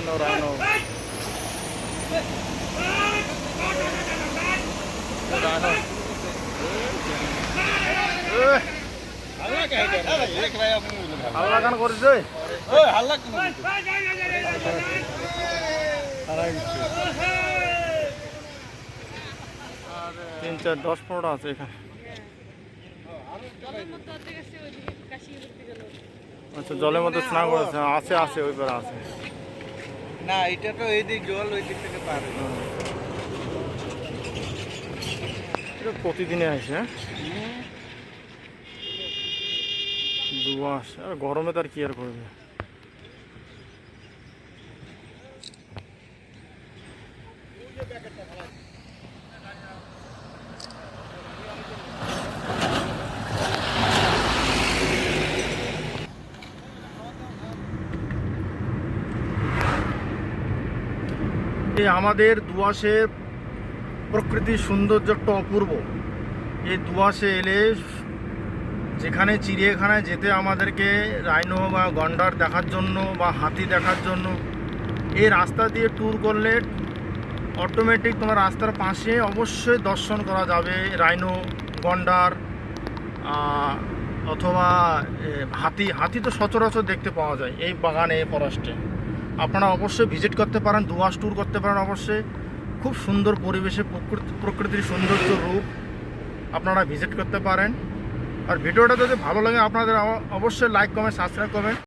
রানো রানো রানো তিন, চার, দশ, পনেরোটা আছে এখানে। আচ্ছা জলের মধ্যে স্নান করেছে। আছে আছে, ওই পারে আছে। না, এটা তো এই দিক জল ওই দিক থেকে পার হয়ে এটা প্রতিদিনে আসে দুয়াস দু আর গরমে তার কি আর করবে? আমাদের দুয়াশের প্রকৃতির সৌন্দর্যটা অপূর্ব। এই দুয়াশে এলে যেখানে চিড়িয়াখানায় যেতে আমাদেরকে রাইনো বা গন্ডার দেখার জন্য বা হাতি দেখার জন্য, এই রাস্তা দিয়ে ট্যুর করলে অটোমেটিক তোমার রাস্তার পাশে অবশ্যই দর্শন করা যাবে রাইনো, গন্ডার অথবা হাতি। হাতি তো সচরাচর দেখতে পাওয়া যায় এই বাগানে, ফরেস্টে। আপনারা অবশ্যই ভিজিট করতে পারেন দুয়াশ ট্যুর করতে পারেন অবশ্যই। খুব সুন্দর পরিবেশে প্রকৃতি প্রকৃতির সৌন্দর্য রূপ আপনারা ভিজিট করতে পারেন। আর ভিডিওটা যদি ভালো লাগে আপনাদের অবশ্যই লাইক কমেন্ট সাবস্ক্রাইব করবেন।